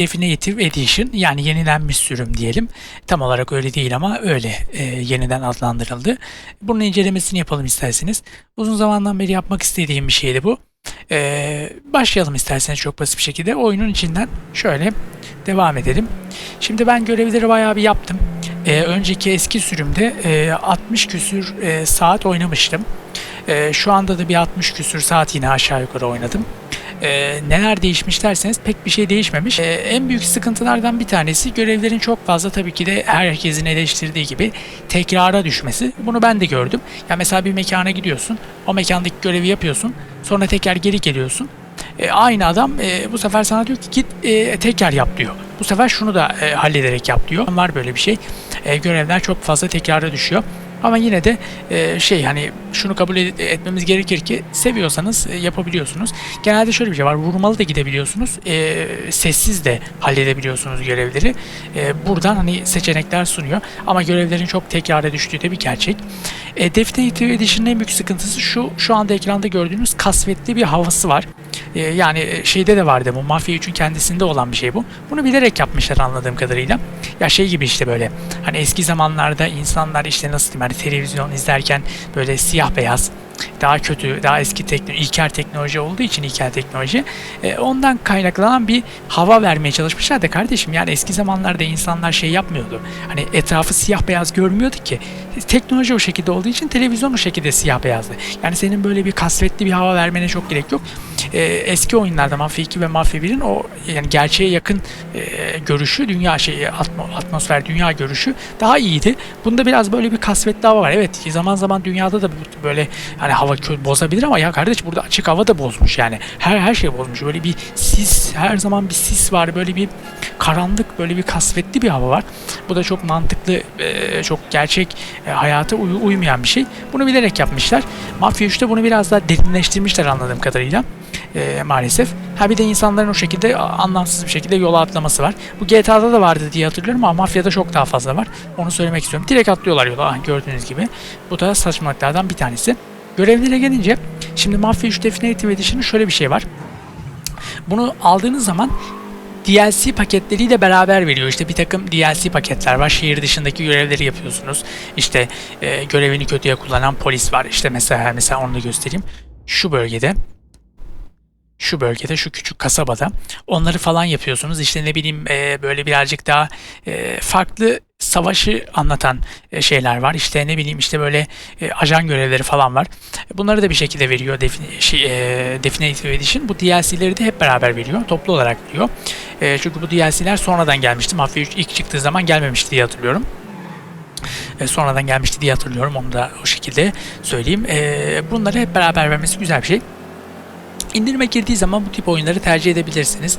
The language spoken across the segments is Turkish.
Definitive Edition yani yenilenmiş sürüm diyelim. Tam olarak öyle değil ama öyle e, yeniden adlandırıldı. Bunun incelemesini yapalım isterseniz. Uzun zamandan beri yapmak istediğim bir şeydi bu. E, başlayalım isterseniz çok basit bir şekilde. Oyunun içinden şöyle devam edelim. Şimdi ben görevleri bayağı bir yaptım. E, önceki eski sürümde e, 60 küsür e, saat oynamıştım. E, şu anda da bir 60 küsür saat yine aşağı yukarı oynadım. Ee, neler değişmiş derseniz pek bir şey değişmemiş. Ee, en büyük sıkıntılardan bir tanesi görevlerin çok fazla tabii ki de herkesin eleştirdiği gibi tekrara düşmesi. Bunu ben de gördüm. Ya mesela bir mekana gidiyorsun, o mekandaki görevi yapıyorsun, sonra tekrar geri geliyorsun. Ee, aynı adam e, bu sefer sana diyor ki git e, tekrar yap diyor. Bu sefer şunu da e, hallederek yap diyor. Var böyle bir şey. E, görevler çok fazla tekrara düşüyor. Ama yine de e, şey hani şunu kabul etmemiz gerekir ki seviyorsanız e, yapabiliyorsunuz. Genelde şöyle bir şey var. Vurmalı da gidebiliyorsunuz. E, sessiz de halledebiliyorsunuz görevleri. E, buradan hani seçenekler sunuyor. Ama görevlerin çok tekrara düştüğü de bir gerçek. E, Definitive Edition'ın en büyük sıkıntısı şu. Şu anda ekranda gördüğünüz kasvetli bir havası var. E, yani şeyde de vardı bu. Mafya 3'ün kendisinde olan bir şey bu. Bunu bilerek yapmışlar anladığım kadarıyla. Ya şey gibi işte böyle. Hani eski zamanlarda insanlar işte nasıl diyeyim hani televizyon izlerken böyle siyah beyaz daha kötü, daha eski teknoloji, ilkel teknoloji olduğu için ilkel teknoloji e, ondan kaynaklanan bir hava vermeye çalışmışlar da kardeşim yani eski zamanlarda insanlar şey yapmıyordu. Hani etrafı siyah beyaz görmüyordu ki. Teknoloji o şekilde olduğu için televizyon o şekilde siyah beyazdı. Yani senin böyle bir kasvetli bir hava vermene çok gerek yok. E, eski oyunlarda Mafya 2 ve Mafya 1'in o yani gerçeğe yakın e, görüşü, dünya şeyi, atmo- atmosfer, dünya görüşü daha iyiydi. Bunda biraz böyle bir kasvetli hava var. Evet zaman zaman dünyada da böyle hani hava bozabilir ama ya kardeş burada açık hava da bozmuş yani. Her her şey bozmuş. Böyle bir sis, her zaman bir sis var. Böyle bir karanlık, böyle bir kasvetli bir hava var. Bu da çok mantıklı, e, çok gerçek e, hayata uy- uymayan bir şey. Bunu bilerek yapmışlar. Mafya 3'te bunu biraz daha derinleştirmişler anladığım kadarıyla. E, maalesef. Ha bir de insanların o şekilde anlamsız bir şekilde yola atlaması var. Bu GTA'da da vardı diye hatırlıyorum ama Mafya'da çok daha fazla var. Onu söylemek istiyorum. Direkt atlıyorlar yola gördüğünüz gibi. Bu da saçmalıklardan bir tanesi. Görevlere gelince şimdi Mafya 3 Definitive Edition'ın şöyle bir şey var. Bunu aldığınız zaman DLC paketleriyle beraber veriyor. İşte bir takım DLC paketler var. Şehir dışındaki görevleri yapıyorsunuz. İşte e, görevini kötüye kullanan polis var. İşte mesela mesela onu da göstereyim. Şu bölgede şu bölgede, şu küçük kasabada onları falan yapıyorsunuz. İşte ne bileyim e, böyle birazcık daha e, farklı savaşı anlatan e, şeyler var. İşte ne bileyim işte böyle e, ajan görevleri falan var. Bunları da bir şekilde veriyor Defin- şey, e, Definitive Edition. Bu DLC'leri de hep beraber veriyor. Toplu olarak veriyor. E, çünkü bu DLC'ler sonradan gelmişti. Mafya 3 ilk çıktığı zaman gelmemişti diye hatırlıyorum. E, sonradan gelmişti diye hatırlıyorum. Onu da o şekilde söyleyeyim. E, bunları hep beraber vermesi güzel bir şey. İndirime girdiği zaman bu tip oyunları tercih edebilirsiniz.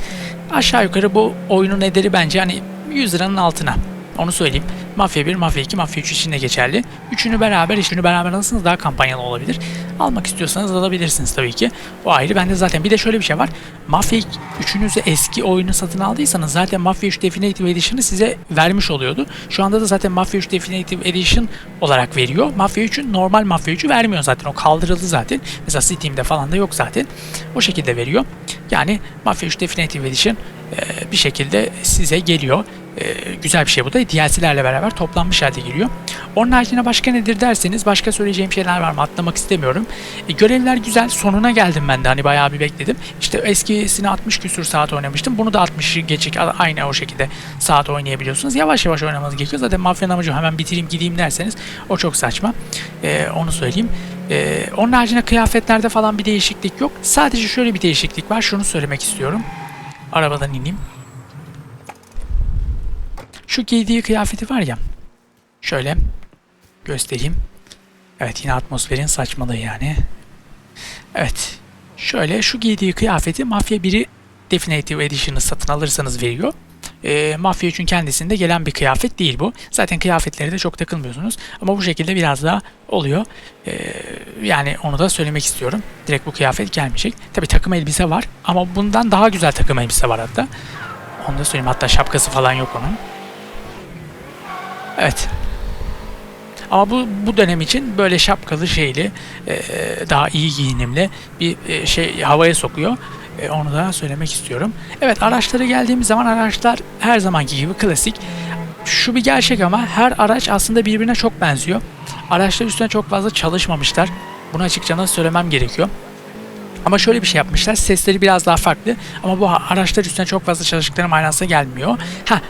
Aşağı yukarı bu oyunun ederi bence hani 100 liranın altına. Onu söyleyeyim. Mafya 1, Mafya 2, Mafya 3 için de geçerli. Üçünü beraber, üçünü beraber alırsanız daha kampanyalı olabilir. Almak istiyorsanız alabilirsiniz tabii ki. O ayrı. Bende zaten bir de şöyle bir şey var. Mafya 3'ünüzü eski oyunu satın aldıysanız zaten Mafya 3 Definitive Edition'ı size vermiş oluyordu. Şu anda da zaten Mafya 3 Definitive Edition olarak veriyor. Mafya 3'ün normal Mafya 3'ü vermiyor zaten. O kaldırıldı zaten. Mesela Steam'de falan da yok zaten. O şekilde veriyor. Yani Mafya 3 Definitive Edition bir şekilde size geliyor. E, güzel bir şey bu da. DLC'lerle beraber toplanmış halde geliyor. Onun haricinde başka nedir derseniz başka söyleyeceğim şeyler var mı? Atlamak istemiyorum. E, görevler güzel. Sonuna geldim ben de. Hani bayağı bir bekledim. İşte eskisini 60 küsür saat oynamıştım. Bunu da 60 geçik aynı o şekilde saat oynayabiliyorsunuz. Yavaş yavaş oynamanız gerekiyor. Zaten mafyanın amacı hemen bitireyim gideyim derseniz o çok saçma. E, onu söyleyeyim. E, onun haricinde kıyafetlerde falan bir değişiklik yok. Sadece şöyle bir değişiklik var. Şunu söylemek istiyorum. Arabadan ineyim. Şu giydiği kıyafeti var ya. Şöyle göstereyim. Evet yine atmosferin saçmalığı yani. Evet. Şöyle şu giydiği kıyafeti Mafya 1'i Definitive Edition'ı satın alırsanız veriyor. E, Mafya 3'ün kendisinde gelen bir kıyafet değil bu. Zaten kıyafetleri de çok takılmıyorsunuz. Ama bu şekilde biraz daha oluyor. E, yani onu da söylemek istiyorum. Direkt bu kıyafet gelmeyecek. Tabi takım elbise var. Ama bundan daha güzel takım elbise var hatta. Onu da söyleyeyim. Hatta şapkası falan yok onun. Evet. Ama bu bu dönem için böyle şapkalı şeyli e, daha iyi giyinimli bir e, şey havaya sokuyor. E, onu da söylemek istiyorum. Evet araçlara geldiğimiz zaman araçlar her zamanki gibi klasik. Şu bir gerçek ama her araç aslında birbirine çok benziyor. Araçlar üstüne çok fazla çalışmamışlar. Bunu açıkça nasıl söylemem gerekiyor. Ama şöyle bir şey yapmışlar. Sesleri biraz daha farklı. Ama bu araçlar üstüne çok fazla çalıştıkları manasına gelmiyor. Ha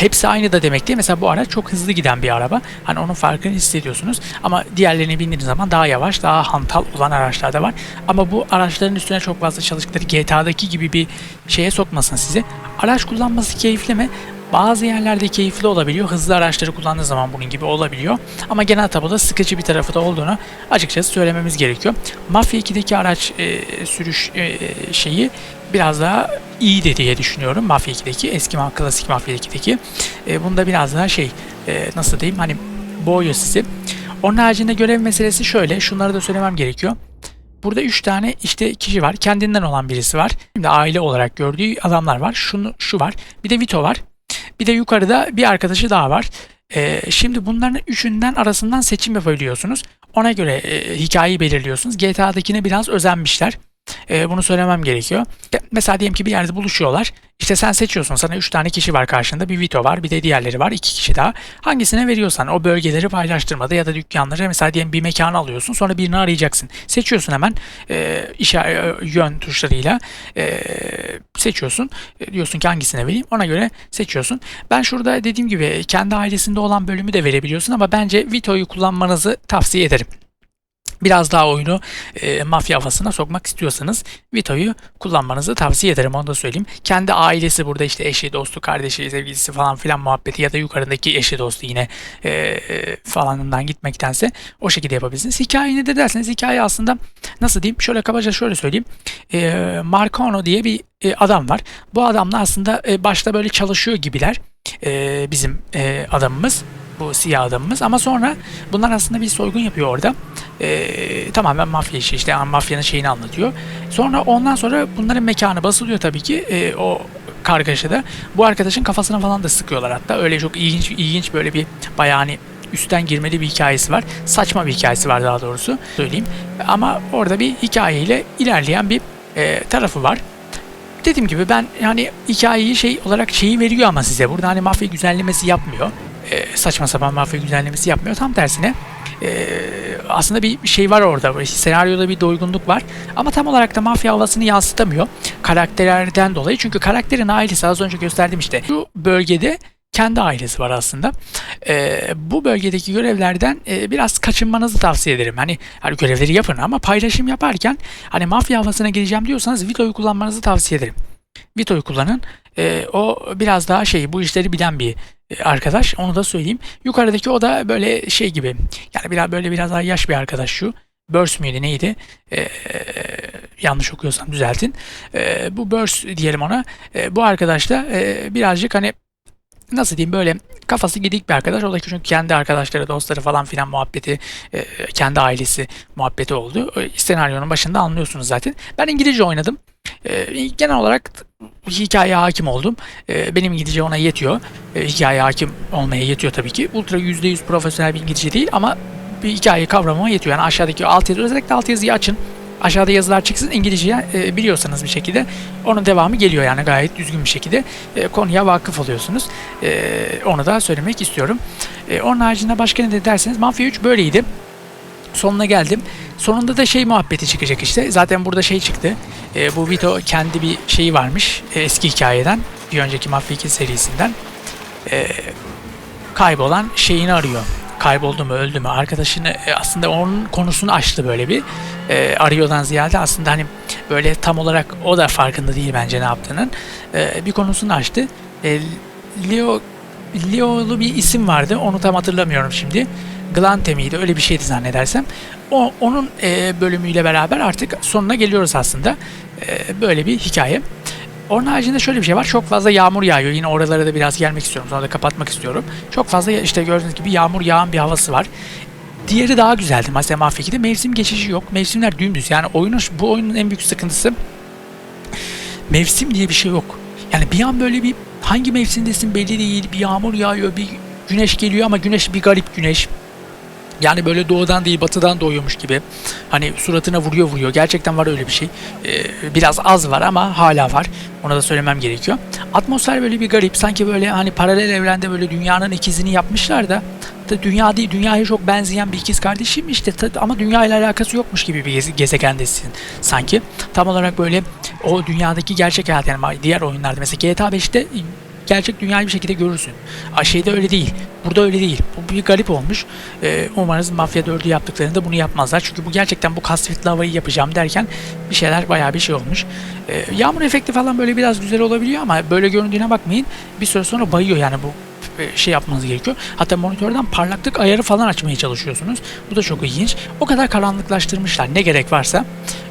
hepsi aynı da demek değil. Mesela bu araç çok hızlı giden bir araba. Hani onun farkını hissediyorsunuz. Ama diğerlerini bindiğiniz zaman daha yavaş, daha hantal olan araçlar da var. Ama bu araçların üstüne çok fazla çalıştıkları GTA'daki gibi bir şeye sokmasın sizi. Araç kullanması keyifli mi? Bazı yerlerde keyifli olabiliyor. Hızlı araçları kullandığı zaman bunun gibi olabiliyor. Ama genel tabloda sıkıcı bir tarafı da olduğunu açıkçası söylememiz gerekiyor. Mafya 2'deki araç e, sürüş e, şeyi biraz daha iyi diye düşünüyorum. Mafya 2'deki eski klasik Mafya 2'deki. E, bunda biraz daha şey e, nasıl diyeyim hani boğuyor sizi. Onun haricinde görev meselesi şöyle. Şunları da söylemem gerekiyor. Burada 3 tane işte kişi var. Kendinden olan birisi var. Şimdi aile olarak gördüğü adamlar var. Şunu şu var. Bir de Vito var. Bir de yukarıda bir arkadaşı daha var. Ee, şimdi bunların üçünden arasından seçim yapabiliyorsunuz. Ona göre e, hikayeyi belirliyorsunuz. GTA'dakine biraz özenmişler. E, bunu söylemem gerekiyor. Mesela diyelim ki bir yerde buluşuyorlar. İşte sen seçiyorsun. Sana 3 tane kişi var karşında. Bir Vito var. Bir de diğerleri var. 2 kişi daha. Hangisine veriyorsan o bölgeleri paylaştırmada ya da dükkanları mesela diyelim bir mekanı alıyorsun. Sonra birini arayacaksın. Seçiyorsun hemen e, işe, yön tuşlarıyla e, seçiyorsun. E, diyorsun ki hangisine vereyim. Ona göre seçiyorsun. Ben şurada dediğim gibi kendi ailesinde olan bölümü de verebiliyorsun ama bence Vito'yu kullanmanızı tavsiye ederim biraz daha oyunu e, mafya havasına sokmak istiyorsanız Vito'yu kullanmanızı tavsiye ederim onu da söyleyeyim. Kendi ailesi burada işte eşi, dostu, kardeşi, sevgilisi falan filan muhabbeti ya da yukarıdaki eşi, dostu yine e, e, falanından gitmektense o şekilde yapabilirsiniz. Hikaye de derseniz hikaye aslında nasıl diyeyim şöyle kabaca şöyle söyleyeyim. E, Marcano diye bir e, adam var. Bu adamla aslında e, başta böyle çalışıyor gibiler e, bizim e, adamımız bu siyah adamımız ama sonra bunlar aslında bir soygun yapıyor orada. Ee, tamamen mafya işi işte yani mafyanın şeyini anlatıyor. Sonra ondan sonra bunların mekanı basılıyor tabii ki ee, o kargaşada. Bu arkadaşın kafasına falan da sıkıyorlar hatta. Öyle çok ilginç ilginç böyle bir bayağı hani üstten girmeli bir hikayesi var. Saçma bir hikayesi var daha doğrusu söyleyeyim. Ama orada bir hikayeyle ilerleyen bir e, tarafı var dediğim gibi ben yani hikayeyi şey olarak şeyi veriyor ama size burada hani mafya güzellemesi yapmıyor e, saçma sapan mafya güzellemesi yapmıyor. Tam tersine e, aslında bir şey var orada. Senaryoda bir doygunluk var. Ama tam olarak da mafya havasını yansıtamıyor. Karakterlerden dolayı. Çünkü karakterin ailesi az önce gösterdim işte. Şu bölgede kendi ailesi var aslında. E, bu bölgedeki görevlerden e, biraz kaçınmanızı tavsiye ederim. Hani, hani görevleri yapın ama paylaşım yaparken hani mafya havasına gireceğim diyorsanız Vito'yu kullanmanızı tavsiye ederim. Vito'yu kullanın. E, o biraz daha şey bu işleri bilen bir e, arkadaş. Onu da söyleyeyim. Yukarıdaki o da böyle şey gibi. Yani biraz böyle biraz daha yaş bir arkadaş şu. Börs müydü neydi? Ee, yanlış okuyorsam düzeltin. Ee, bu Börs diyelim ona. Ee, bu arkadaş da e, birazcık hani nasıl diyeyim böyle kafası gidik bir arkadaş. O da çünkü kendi arkadaşları, dostları falan filan muhabbeti, e, kendi ailesi muhabbeti oldu. Senaryonun başında anlıyorsunuz zaten. Ben İngilizce oynadım. E, genel olarak hikayeye hakim oldum. E, benim İngilizce ona yetiyor. Hikayeye hakim olmaya yetiyor tabii ki. Ultra %100 profesyonel bir İngilizce değil ama bir hikayeyi kavramama yetiyor. Yani aşağıdaki alt yazı özellikle alt yazıyı açın. Aşağıda yazılar çıksın İngilizce e, biliyorsanız bir şekilde onun devamı geliyor yani gayet düzgün bir şekilde e, konuya vakıf oluyorsunuz. E, onu da söylemek istiyorum. Onun haricinde başka ne de derseniz Mafya 3 böyleydi. Sonuna geldim. Sonunda da şey muhabbeti çıkacak işte. Zaten burada şey çıktı. E, bu Vito kendi bir şeyi varmış e, eski hikayeden. Bir önceki Mafya 2 serisinden. E, kaybolan şeyini arıyor kayboldu mu öldü mü? Arkadaşını e, aslında onun konusunu açtı böyle bir e, arıyordan ziyade aslında hani böyle tam olarak o da farkında değil bence ne yaptığının. E, bir konusunu açtı. E, Leo Leo'lu bir isim vardı onu tam hatırlamıyorum şimdi. Glante miydi öyle bir şeydi zannedersem. O, onun e, bölümüyle beraber artık sonuna geliyoruz aslında. E, böyle bir hikaye onun haricinde şöyle bir şey var. Çok fazla yağmur yağıyor. Yine oralara da biraz gelmek istiyorum. Sonra da kapatmak istiyorum. Çok fazla işte gördüğünüz gibi yağmur yağan bir havası var. Diğeri daha güzeldi. Mesela Mafya 2'de mevsim geçişi yok. Mevsimler dümdüz. Yani oyunun, bu oyunun en büyük sıkıntısı mevsim diye bir şey yok. Yani bir an böyle bir hangi mevsimdesin belli değil. Bir yağmur yağıyor, bir güneş geliyor ama güneş bir garip güneş. Yani böyle doğudan değil batıdan doğuyormuş gibi. Hani suratına vuruyor vuruyor. Gerçekten var öyle bir şey. Ee, biraz az var ama hala var. Ona da söylemem gerekiyor. Atmosfer böyle bir garip. Sanki böyle hani paralel evrende böyle dünyanın ikizini yapmışlar da da dünya değil dünyaya çok benzeyen bir ikiz kardeşim işte ama dünya ile alakası yokmuş gibi bir geze- gezegendesin sanki. Tam olarak böyle o dünyadaki gerçek hayat yani diğer oyunlarda mesela GTA 5'te gerçek dünyayı bir şekilde görürsün. A şeyde öyle değil. Burada öyle değil. Bu bir garip olmuş. Ee, umarız Mafya 4'ü yaptıklarında bunu yapmazlar. Çünkü bu gerçekten bu kasvetli havayı yapacağım derken bir şeyler bayağı bir şey olmuş. Ee, yağmur efekti falan böyle biraz güzel olabiliyor ama böyle göründüğüne bakmayın. Bir süre sonra bayıyor yani bu e, şey yapmanız gerekiyor. Hatta monitörden parlaklık ayarı falan açmaya çalışıyorsunuz. Bu da çok ilginç. O kadar karanlıklaştırmışlar. Ne gerek varsa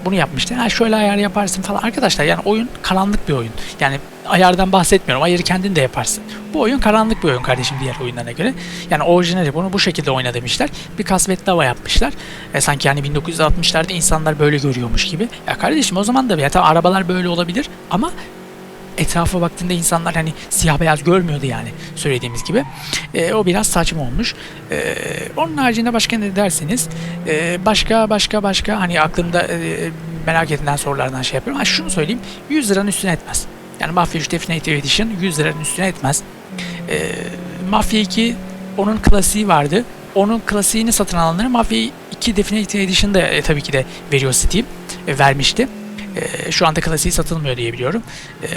bunu yapmışlar. Ha şöyle ayar yaparsın falan. Arkadaşlar yani oyun karanlık bir oyun. Yani ayardan bahsetmiyorum. Ayarı kendin de yaparsın. Bu oyun karanlık bir oyun kardeşim diğer oyunlarına göre. Yani orijinali bunu bu şekilde oyna demişler. Bir kasvetli hava yapmışlar. E, sanki yani 1960'larda insanlar böyle görüyormuş gibi. Ya kardeşim o zaman da ya tamam arabalar böyle olabilir ama etrafa baktığında insanlar hani siyah beyaz görmüyordu yani söylediğimiz gibi. E, o biraz saçma olmuş. E, onun haricinde başka ne derseniz e, başka başka başka hani aklımda e, merak edilen sorulardan şey yapıyorum. Ha, şunu söyleyeyim 100 liranın üstüne etmez. Yani Mafia 3 Definitive Edition 100 liranın üstüne etmez. E, Mafia 2 onun klasiği vardı. Onun klasiğini satın alanları Mafia 2 Definitive Edition'da e, tabii ki de veriyor Steam. E, vermişti. E, şu anda klasiği satılmıyor diye biliyorum. E,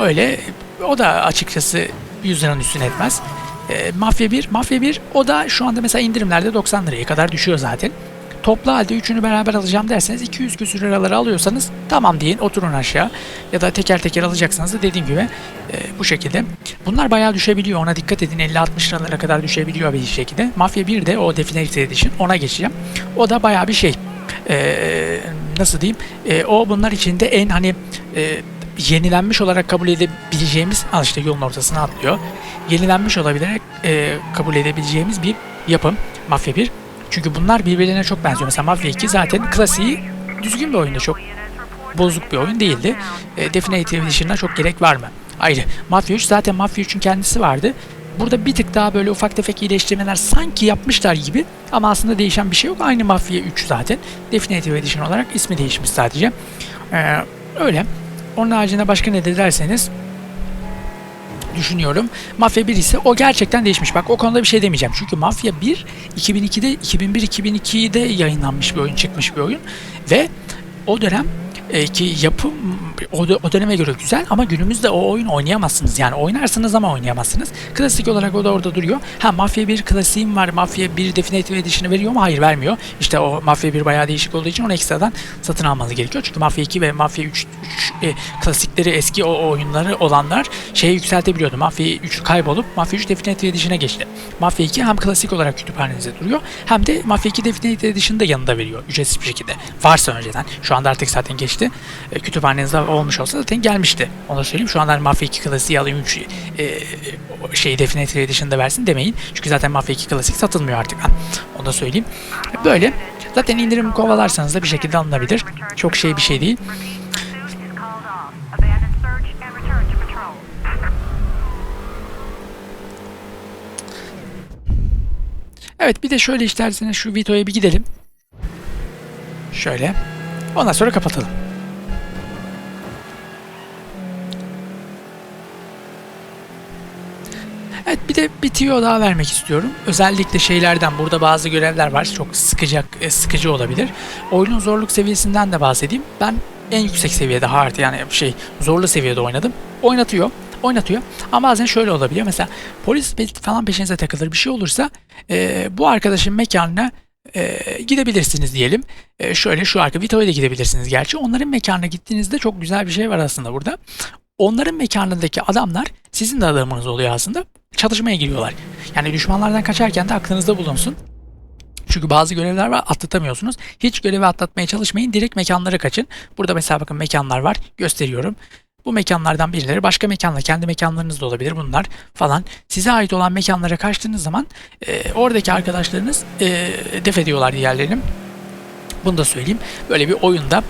öyle. O da açıkçası 100 liranın üstüne etmez. E, Mafya 1, Mafya 1 o da şu anda mesela indirimlerde 90 liraya kadar düşüyor zaten. Toplu halde üçünü beraber alacağım derseniz 200 küsür liraları alıyorsanız tamam deyin oturun aşağı. Ya da teker teker alacaksanız da dediğim gibi e, bu şekilde. Bunlar bayağı düşebiliyor ona dikkat edin 50-60 liralara kadar düşebiliyor bir şekilde. Mafya 1 de o Definitive Edition ona geçeceğim. O da bayağı bir şey. E, nasıl diyeyim? E, o bunlar içinde en hani e, yenilenmiş olarak kabul edebileceğimiz al işte yolun ortasına atlıyor. Yenilenmiş olabilerek e, kabul edebileceğimiz bir yapım Mafya 1. Çünkü bunlar birbirlerine çok benziyor. Mesela Mafya 2 zaten klasiği düzgün bir oyunda çok bozuk bir oyun değildi. E, Definitive Edition'a çok gerek var mı? Ayrı. Mafya 3 zaten Mafya 3'ün kendisi vardı. Burada bir tık daha böyle ufak tefek iyileştirmeler sanki yapmışlar gibi ama aslında değişen bir şey yok. Aynı Mafya 3 zaten. Definitive Edition olarak ismi değişmiş sadece. Ee, öyle. Onun haricinde başka ne de derseniz düşünüyorum. Mafya 1 ise o gerçekten değişmiş. Bak o konuda bir şey demeyeceğim. Çünkü Mafya 1 2002'de 2001-2002'de yayınlanmış bir oyun, çıkmış bir oyun ve o dönem e, ki yapım o, o döneme göre güzel ama günümüzde o oyun oynayamazsınız. Yani oynarsınız ama oynayamazsınız. Klasik olarak o da orada duruyor. Ha Mafya 1 klasiğim var. Mafya 1 Definitive Edition'ı veriyor mu? Hayır vermiyor. İşte o Mafya 1 bayağı değişik olduğu için onu ekstradan satın almanız gerekiyor. Çünkü Mafya 2 ve Mafya 3, 3 e, klasikleri eski o oyunları olanlar şeye yükseltebiliyordu. Mafya 3 kaybolup Mafya 3 Definitive Edition'a geçti. Mafya 2 hem klasik olarak kütüphanenizde duruyor hem de Mafya 2 Definitive Edition'ı da yanında veriyor. Ücretsiz bir şekilde. Varsa önceden. Şu anda artık zaten geçti. E, kütüphanenizde olmuş olsa zaten gelmişti. Onu söyleyeyim. Şu anda hani Mafya 2 klasiği alayım 3 e, o şeyi Definitive Edition'da versin demeyin. Çünkü zaten Mafya 2 klasik satılmıyor artık. Ha, Onu da söyleyeyim. Böyle. Zaten indirim kovalarsanız da bir şekilde alınabilir. Çok şey bir şey değil. Evet bir de şöyle isterseniz şu Vito'ya bir gidelim. Şöyle. Ondan sonra kapatalım. De bir tüyo daha vermek istiyorum. Özellikle şeylerden burada bazı görevler var. Çok sıkacak, e, sıkıcı olabilir. Oyunun zorluk seviyesinden de bahsedeyim. Ben en yüksek seviyede hard yani şey zorlu seviyede oynadım. Oynatıyor. Oynatıyor. Ama bazen şöyle olabiliyor. Mesela polis falan peşinize takılır bir şey olursa e, bu arkadaşın mekanına e, gidebilirsiniz diyelim. E, şöyle şu arka Vito'ya da gidebilirsiniz gerçi. Onların mekanına gittiğinizde çok güzel bir şey var aslında burada. Onların mekanındaki adamlar sizin de adamınız oluyor aslında. Çalışmaya giriyorlar. Yani düşmanlardan kaçarken de aklınızda bulunsun. Çünkü bazı görevler var atlatamıyorsunuz. Hiç görevi atlatmaya çalışmayın. Direkt mekanlara kaçın. Burada mesela bakın mekanlar var. Gösteriyorum. Bu mekanlardan birileri başka mekanla kendi mekanlarınız da olabilir bunlar falan. Size ait olan mekanlara kaçtığınız zaman e, oradaki arkadaşlarınız e, def ediyorlar diğerlerini. Bunu da söyleyeyim. Böyle bir oyunda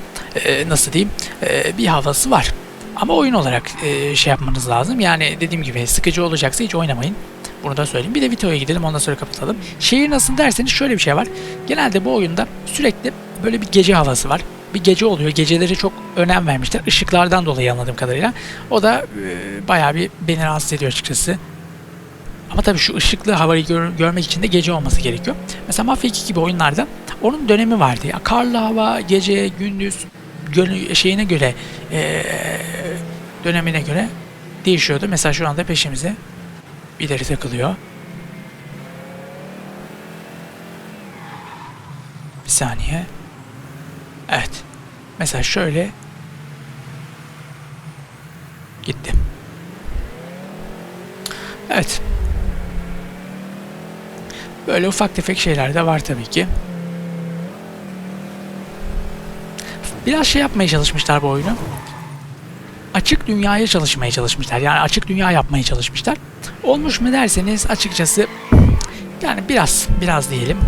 e, nasıl diyeyim e, bir havası var. Ama oyun olarak e, şey yapmanız lazım. Yani dediğim gibi sıkıcı olacaksa hiç oynamayın. Bunu da söyleyeyim. Bir de videoya gidelim ondan sonra kapatalım. Şehir nasıl derseniz şöyle bir şey var. Genelde bu oyunda sürekli böyle bir gece havası var. Bir gece oluyor. Geceleri çok önem vermişler. Işıklardan dolayı anladığım kadarıyla. O da e, bayağı bir beni rahatsız ediyor açıkçası. Ama tabii şu ışıklı havayı gör- görmek için de gece olması gerekiyor. Mesela Mafya 2 gibi oyunlarda onun dönemi vardı. Ya, karlı hava, gece, gündüz şeyine göre eee, dönemine göre değişiyordu. Mesela şu anda peşimize birileri takılıyor. Bir saniye. Evet. Mesela şöyle gitti. Evet. Böyle ufak tefek şeyler de var tabii ki. Biraz şey yapmaya çalışmışlar bu oyunu. Açık dünyaya çalışmaya çalışmışlar. Yani açık dünya yapmaya çalışmışlar. Olmuş mu derseniz açıkçası yani biraz biraz diyelim.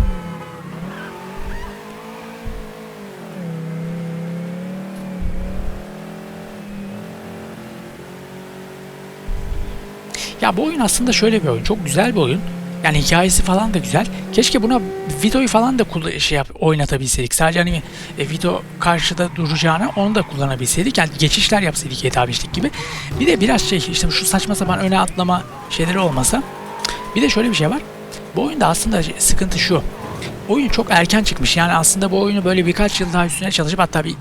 Ya bu oyun aslında şöyle bir oyun. Çok güzel bir oyun. Yani hikayesi falan da güzel. Keşke buna videoyu falan da şey yap, oynatabilseydik. Sadece hani e, video karşıda duracağına onu da kullanabilseydik. Yani geçişler yapsaydık GTA 5'lik gibi. Bir de biraz şey işte şu saçma sapan öne atlama şeyleri olmasa. Bir de şöyle bir şey var. Bu oyunda aslında sıkıntı şu. Oyun çok erken çıkmış. Yani aslında bu oyunu böyle birkaç yıl daha üstüne çalışıp hatta bir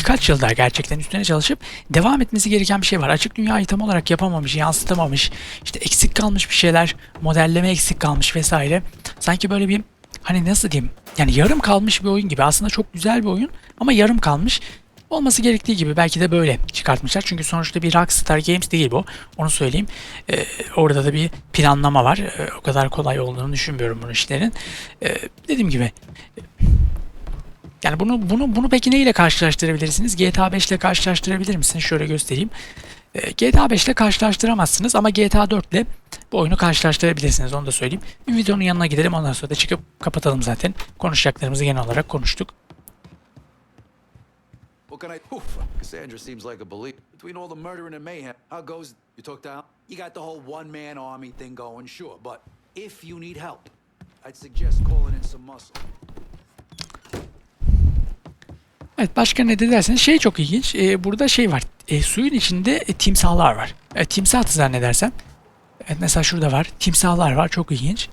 birkaç yıl daha gerçekten üstüne çalışıp devam etmesi gereken bir şey var. Açık dünyayı tam olarak yapamamış, yansıtamamış, işte eksik kalmış bir şeyler, modelleme eksik kalmış vesaire. Sanki böyle bir hani nasıl diyeyim yani yarım kalmış bir oyun gibi. Aslında çok güzel bir oyun ama yarım kalmış. Olması gerektiği gibi belki de böyle çıkartmışlar. Çünkü sonuçta bir Rockstar Games değil bu. Onu söyleyeyim. Ee, orada da bir planlama var. Ee, o kadar kolay olduğunu düşünmüyorum bu işlerin. Ee, dediğim gibi yani bunu bunu bunu peki neyle karşılaştırabilirsiniz? GTA 5 ile karşılaştırabilir misiniz? Şöyle göstereyim. Ee, GTA 5 ile karşılaştıramazsınız ama GTA 4 ile bu oyunu karşılaştırabilirsiniz. Onu da söyleyeyim. Bir videonun yanına gidelim ondan sonra da çıkıp kapatalım zaten. Konuşacaklarımızı genel olarak konuştuk. What can I? Oof, Cassandra seems like a believer. Between all the murdering and mayhem, how goes? You took down? You got the whole one-man army thing going, sure. But if you need help, I'd suggest calling in some muscle. Evet başka ne de şey çok ilginç. Ee, burada şey var. E, suyun içinde e, timsahlar var. E, timsah zannedersem. Evet mesela şurada var. Timsahlar var. Çok ilginç.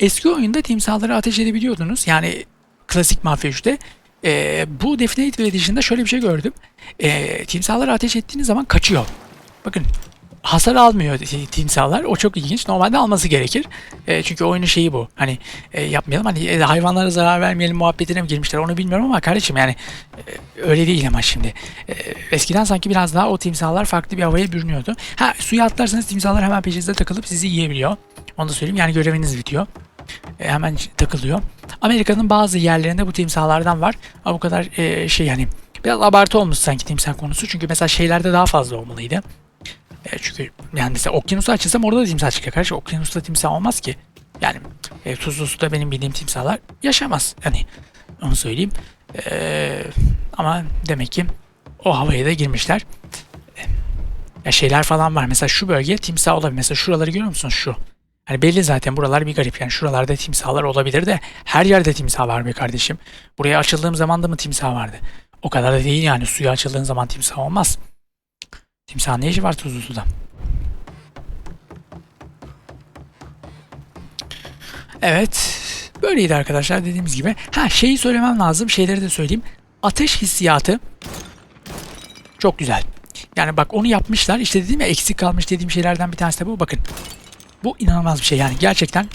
Eski oyunda timsahları ateş edebiliyordunuz. Yani klasik Mafya 3'te. E, bu Definitive Edition'da şöyle bir şey gördüm. E, timsahları ateş ettiğiniz zaman kaçıyor. Bakın hasar almıyor ti- timsahlar. O çok ilginç. Normalde alması gerekir. E, çünkü oyunun şeyi bu. Hani e, yapmayalım. Hani e, hayvanlara zarar vermeyelim muhabbetine mi girmişler onu bilmiyorum ama kardeşim yani e, öyle değil ama şimdi. E, eskiden sanki biraz daha o timsahlar farklı bir havaya bürünüyordu. Ha suya atlarsanız timsahlar hemen peşinizde takılıp sizi yiyebiliyor. Onu da söyleyeyim. Yani göreviniz bitiyor. E, hemen takılıyor. Amerika'nın bazı yerlerinde bu timsahlardan var. Ama bu kadar e, şey yani biraz abartı olmuş sanki timsah konusu. Çünkü mesela şeylerde daha fazla olmalıydı. E, çünkü yani mesela okyanusu açılsam orada da timsah çıkıyor. Kardeşim okyanusta timsah olmaz ki. Yani e, tuzlu suda benim bildiğim timsahlar yaşamaz. Yani onu söyleyeyim. E, ama demek ki o havaya da girmişler. E, şeyler falan var. Mesela şu bölge timsah olabilir. Mesela şuraları görüyor musun? Şu. Hani belli zaten buralar bir garip. Yani şuralarda timsahlar olabilir de her yerde timsah var be kardeşim. Buraya açıldığım zaman da mı timsah vardı? O kadar da değil yani. Suya açıldığın zaman timsah olmaz. Timsahın ne işi var tuzlu suda? Evet. Böyleydi arkadaşlar dediğimiz gibi. Ha şeyi söylemem lazım. Şeyleri de söyleyeyim. Ateş hissiyatı çok güzel. Yani bak onu yapmışlar. İşte dedim ya eksik kalmış dediğim şeylerden bir tanesi de bu. Bakın. Bu inanılmaz bir şey. Yani gerçekten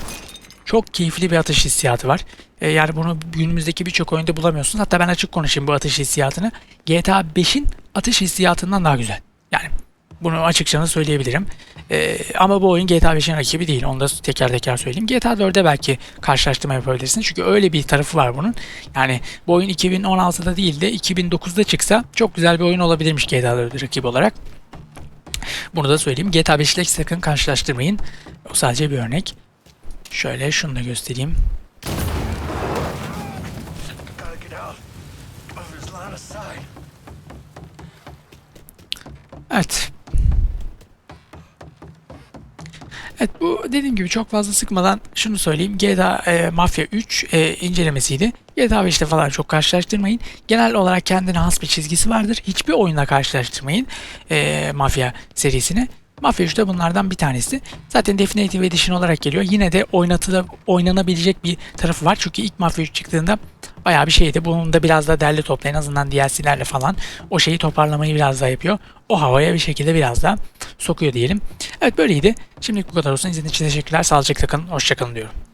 çok keyifli bir atış hissiyatı var. Ee, yani bunu günümüzdeki birçok oyunda bulamıyorsunuz. Hatta ben açık konuşayım bu atış hissiyatını. GTA 5'in atış hissiyatından daha güzel. Yani bunu açıkça söyleyebilirim. Ee, ama bu oyun GTA 5'in rakibi değil. Onu da teker teker söyleyeyim. GTA 4'e belki karşılaştırma yapabilirsiniz. Çünkü öyle bir tarafı var bunun. Yani bu oyun 2016'da değil de 2009'da çıksa çok güzel bir oyun olabilirmiş GTA 4 rakibi olarak. Bunu da söyleyeyim. GTA 5 ile sakın karşılaştırmayın. O sadece bir örnek. Şöyle şunu da göstereyim. Evet. Evet bu dediğim gibi çok fazla sıkmadan şunu söyleyeyim. GTA e, Mafya 3 e, incelemesiydi. GTA 5'te falan çok karşılaştırmayın. Genel olarak kendine has bir çizgisi vardır. Hiçbir oyunla karşılaştırmayın e, Mafya serisini. Mafya 3 de bunlardan bir tanesi. Zaten Definitive Edition olarak geliyor. Yine de oynatıda, oynanabilecek bir tarafı var. Çünkü ilk Mafya 3 çıktığında bayağı bir şeydi. Bunun da biraz da derli topla en azından DLC'lerle falan o şeyi toparlamayı biraz daha yapıyor. O havaya bir şekilde biraz daha sokuyor diyelim. Evet böyleydi. Şimdilik bu kadar olsun. İzlediğiniz için teşekkürler. Sağlıcakla kalın. Hoşçakalın diyorum.